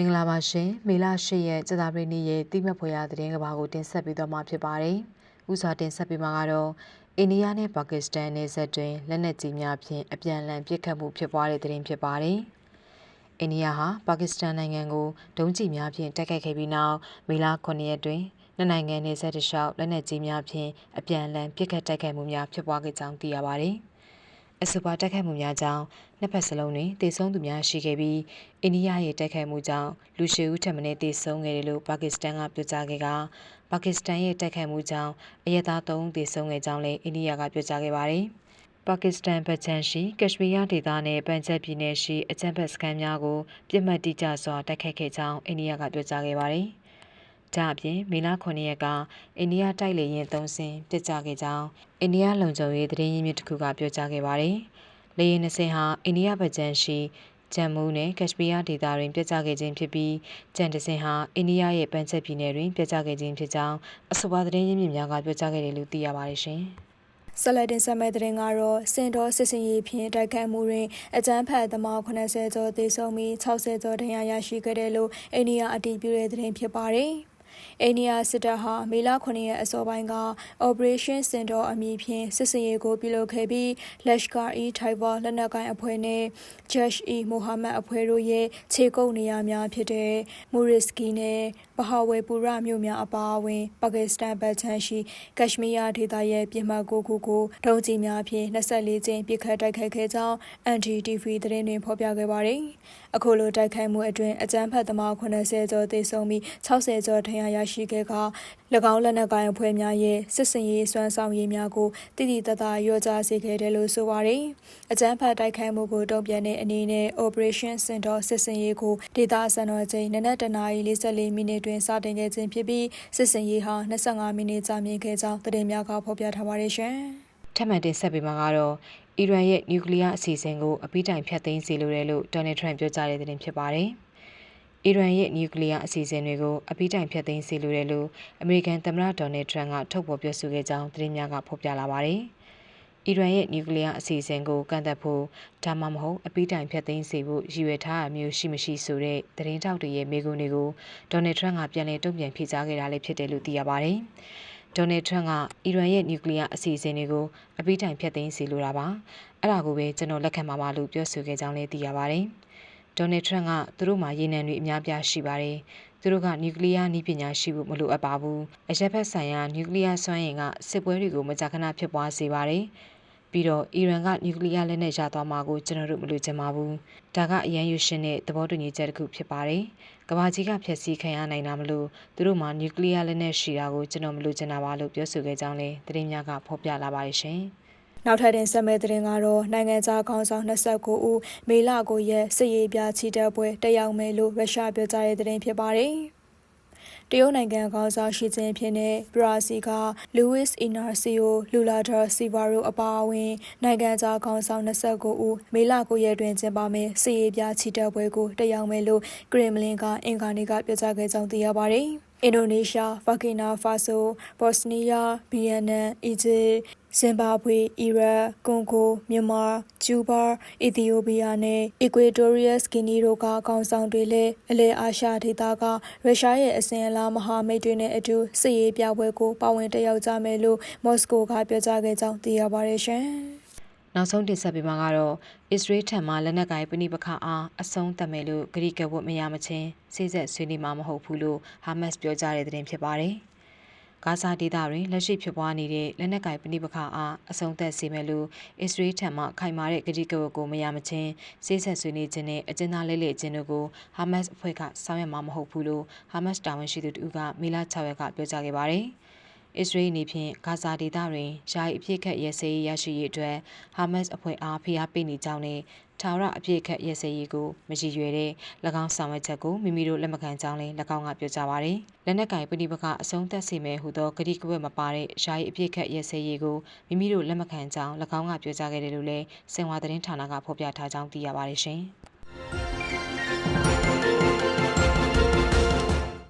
မင်္ဂလာပါရှင်မေလ10ရက်ကြာသပတေးနေ့ရဲ့တိမတ်ဖွယ်ရသတင်းကဘာကိုတင်ဆက်ပေးသွားမှာဖြစ်ပါတယ်။ဥစွာတင်ဆက်ပေးမှာကတော့အိန္ဒိယနဲ့ပါကစ္စတန်နယ်စပ်တွင်လက်နက်ကြီးများဖြင့်အပြန်အလှန်ပစ်ခတ်မှုဖြစ်ပွားတဲ့သတင်းဖြစ်ပါတယ်။အိန္ဒိယဟာပါကစ္စတန်နိုင်ငံကိုဒုံးကျည်များဖြင့်တိုက်ခိုက်ခဲ့ပြီးနောက်မေလ9ရက်တွင်နှစ်နိုင်ငံနယ်စပ်တလျှောက်လက်နက်ကြီးများဖြင့်အပြန်အလှန်ပစ်ခတ်တိုက်ခိုက်မှုများဖြစ်ပွားခဲ့ကြောင်းသိရပါတယ်။ အဆိုပါတိုက်ခိုက်မှုများကြောင့်နှစ်ဖက်စလုံးတွင်တေဆုံးသူများရှိခဲ့ပြီးအိန္ဒိယရဲ့တိုက်ခိုက်မှုကြောင့်လူရှည်ဦးထက်မနည်းတေဆုံးခဲ့တယ်လို့ပါကစ္စတန်ကပြောကြားခဲ့ကပါကစ္စတန်ရဲ့တိုက်ခိုက်မှုကြောင့်အရက်သား3ဦးတေဆုံးခဲ့ကြောင်းလည်းအိန္ဒိယကပြောကြားခဲ့ပါတယ်။ပါကစ္စတန်ဗချန်ရှိကက်ရှမီးယားဒေသနဲ့ပန်ဂျပ်ပြည်နယ်ရှိအကြမ်းဖက်စခန်းများကိုပြစ်မှတ်တိကျစွာတိုက်ခိုက်ခဲ့ကြောင်းအိန္ဒိယကပြောကြားခဲ့ပါတယ်။ ဒါအပြင်မေလ9ရက်ကအိန္ဒိယတိုက်လေယာဉ်သုံးစင်းပြစ်ကျခဲ့ကြောင်းအိန္ဒိယလုံခြုံရေးသတင်းရင်းမြစ်တစ်ခုကပြောကြားခဲ့ပါတယ်။လေယာဉ်နှစင်းဟာအိန္ဒိယဗကြံရှိဂျမ်မူနဲ့ကက်ရှမီးယားဒေသတွင်ပြစ်ကျခဲ့ခြင်းဖြစ်ပြီးကြံတစင်ဟာအိန္ဒိယရဲ့ပန်းချက်ပြည်နယ်တွင်ပြစ်ကျခဲ့ခြင်းဖြစ်ကြောင်းအဆိုပါသတင်းရင်းမြစ်များကပြောကြားခဲ့တယ်လို့သိရပါတယ်ရှင်။ဆလဒင်ဆမဲတဲ့ငါတော့စင်တော်စစ်စင်ရေးဖြင့်တိုက်ခိုက်မှုတွင်အကြမ်းဖက်သမား80ကျော်သေဆုံးပြီး60ကျော်ဒဏ်ရာရရှိခဲ့တယ်လို့အိန္ဒိယအတည်ပြုတဲ့သတင်းဖြစ်ပါတယ်။ အိန္ဒိယစစ်တပ်ဟာမေလ9ရက်အစောပိုင်းက Operation Sindoor အမည်ဖြင့်စစ်စင်ရေးကိုပြုလုပ်ခဲ့ပြီး Lashkar-e-Taiba လက်နက်ကိုင်အဖွဲ့နဲ့ Jaish-e-Mohammed အဖွဲ့တို့ရဲ့ခြေကုပ်နေရာများဖြစ်တဲ့ Muriski နဲ့ဘဟာဝေပူရမြို့များအပါအဝင် ပါကစ္စတန်ဗတ်ချန်ရှိ ကက်ရှမီးယားဒေသရဲ့ပြည်မကိုခုကိုဒုံးကျည်များဖြင့်24ကျင်းပစ်ခတ်တိုက်ခိုက်ခဲ့ကြောင်း NDTV သတင်းတွင်ဖော်ပြခဲ့ပါတယ်။အခုလိုတိုက်ခိုက်မှုအတွင်းအကြမ်းဖက်သမား80ကျော်သေဆုံးပြီး60ကျော်ဒဏ်ရာရရှိခဲ့က၎င်းလက်နက်ကိုင်အဖွဲ့များရဲ့စစ်စင်ရေးစွမ်းဆောင်ရည်များကိုတည်တည်တသာရောကြစေခဲ့တယ်လို့ဆိုပါတယ်။အကြမ်းဖက်တိုက်ခိုက်မှုကိုတုံ့ပြန်တဲ့အနေနဲ့ Operation Sindoor စစ်စင်ရေးကိုဒေသစံတော်ချိန်နနက်တနာရီ44မိနစ်တွင်စတင်ခဲ့ခြင်းဖြစ်ပြီးစစ်စင်ရေးဟာ25မိနစ်ကြာမြင့်ခဲ့ကြောင်းသတင်းများကဖော်ပြထားပါတယ်ရှင်။ထပ်မံတင်ဆက်ပေးမှာကတော့အီရန်ရဲ့နျူကလ িয়ার အစီအစဉ်ကိုအပိတိုင်ဖျက်သိမ်းစေလိုတယ်လို့ဒေါ်နယ်ထရန့်ပြောကြားတဲ့သတင်းဖြစ်ပါတယ်။ အီရန်ရဲ့နျူကလ িয়ার အစီအစဉ်တွေကိုအပိတိုင်ဖျက်သိမ်းစေလိုတယ်လို့အမေရိကန်သမ္မတဒေါ်နယ်ထရန့်ကထုတ်ဖော်ပြောဆိုခဲ့ကြောင်းသတင်းများကဖော်ပြလာပါတယ်။အီရန်ရဲ့နျူကလ িয়ার အစီအစဉ်ကိုကန့်သက်ဖို့ဒါမှမဟုတ်အပိတိုင်ဖျက်သိမ်းစေဖို့ရည်ရွယ်ထားအမျိုးရှိမရှိဆိုတဲ့သတင်းတောက်တွေရဲ့မိကွန်းတွေကိုဒေါ်နယ်ထရန့်ကပြန်လည်တုံ့ပြန်ဖြေကြားခဲ့တာလည်းဖြစ်တယ်လို့သိရပါတယ်။ဒေါ်နယ်ထရန့်ကအီရန်ရဲ့နျူကလ িয়ার အစီအစဉ်တွေကိုအပိတိုင်ဖျက်သိမ်းစေလိုတာပါ။အဲ့ဒါကိုပဲကျွန်တော်လက်ခံပါပါလို့ပြောဆိုခဲ့ကြောင်းလည်းသိရပါတယ်။ ဒေါ်နယ်ထရန့်ကသူတို့မှာရေနံတွေအများပြားရှိပါတယ်။သူတို့ကနျူကလ িয়ার နည်းပညာရှိဖို့မလိုအပ်ပါဘူး။အရက်ဖက်ဆိုင်ရာနျူကလ িয়ার စွမ်းအင်ကစစ်ပွဲတွေကိုမကြာခဏဖြစ်ပွားစေပါတယ်။ပြီးတော့အီရန်ကနျူကလ িয়ার လက်နက်ရသွားမှာကိုကျွန်တော်တို့မလိုချင်ပါဘူး။ဒါကအရန်ယူရှင်တဲ့သဘောတူညီချက်တစ်ခုဖြစ်ပါတယ်။ကဘာကြီးကဖျက်ဆီးခံရနိုင်တာမလို့သူတို့မှာနျူကလ িয়ার လက်နက်ရှိတာကိုကျွန်တော်မလိုချင်တာပါလို့ပြောဆိုခဲ့ကြောင်းလည်းသတင်းများကဖော်ပြလာပါတယ်ရှင်။ နောက်ထပ်တင်ဆက်မဲ့တဲ့ရင်ကတော့နိုင်ငံခြားခေါင်းဆောင်29ဦးမေလကိုရက်စစ်ရေးပြချီတက်ပွဲတက်ရောက်မယ်လို့ရုရှားပြောကြားတဲ့သတင်းဖြစ်ပါတယ်။တရုတ်နိုင်ငံခေါင်းဆောင်ရှိခြင်းဖြစ်တဲ့ဘရာဇီကလူးဝစ်အီနာစီယိုလူလာဒါစီဗာရိုအပါအဝင်နိုင်ငံခြားခေါင်းဆောင်29ဦးမေလ9ရက်တွင်ကျင်းပမယ့်စစ်ရေးပြချီတက်ပွဲကိုတက်ရောက်မယ်လို့ကရင်မလင်ကအင်ကာနီကပြောကြားခဲ့ကြောင်းသိရပါတယ်။ အင်ဒိုနီးရှား၊ဗာကီနာဖာဆို၊ဘော့စနီးယား၊ဗီယက်နမ်၊အီဂျစ်၊ဇင်ဘာဘွေ၊အီရတ်၊ကွန်ဂို၊မြန်မာ၊ကျူးဘာ၊အီသီယိုးပီးယားနဲ့အီကွေတိုးရီးယားစကီနီတို့ကအကောင်ဆောင်တွေလည်းအလဲအာရှဒေသကရုရှားရဲ့အစဉ်အလာမဟာမိတ်တွေနဲ့အတူစစ်ရေးပြပွဲကိုပါဝင်တက်ရောက်ကြမယ်လို့မော်စကိုကပြောကြားခဲ့ကြောင်းသိရပါတယ်ရှင်။ နောက်ဆုံးတင်ဆက်ပေးမှာကတော့အစ္စရေးထံမှလက်နက်ကိုင်ပဏိပခအားအဆုံးသတ်မယ်လို့ဂရိကဝတ်မရမချင်းစိစက်ဆွေးနွေးမှာမဟုတ်ဘူးလို့ဟာမတ်စ်ပြောကြားတဲ့သတင်းဖြစ်ပါတယ်။ဂါဇာဒေသတွင်လက်ရှိဖြစ်ပွားနေတဲ့လက်နက်ကိုင်ပဏိပခအားအဆုံးသတ်စေမယ်လို့အစ္စရေးထံမှခိုင်မာတဲ့ဂရိကဝတ်ကိုမရမချင်းစိစက်ဆွေးနွေးခြင်းနဲ့အကျဉ်းသားလဲလှယ်ခြင်းတို့ကိုဟာမတ်စ်အဖွဲ့ကဆောင်ရွက်မှာမဟုတ်ဘူးလို့ဟာမတ်စ်တာဝန်ရှိသူတို့ကမေလ6ရက်ကပြောကြားခဲ့ပါတယ်။ အစ္စရေးအနေဖြင့်ဂါဇာဒေသတွင်ယာယီအပြစ်ခတ်ရဲစဲရေးရရှိရေးအတွက်ဟာမတ်စ်အဖွဲ့အားဖိအားပေးနေကြောင်းနဲ့ထာဝရအပြစ်ခတ်ရဲစဲရေးကိုမရည်ရွယ်တဲ့၎င်းဆောင်ရွက်ချက်ကိုမိမိတို့လက်မခံကြောင်းလည်း၎င်းကပြောကြားပါရယ်လက်နက်ကင်ပဋိပက္ခအဆုံးသတ်စေမယ်ဟုသောဂတိကဝတ်မပါတဲ့ယာယီအပြစ်ခတ်ရဲစဲရေးကိုမိမိတို့လက်မခံကြောင်း၎င်းကပြောကြားခဲ့တယ်လို့လည်းစင်ဝါသတင်းဌာနကဖော်ပြထားကြောင်းသိရပါတယ်ရှင်။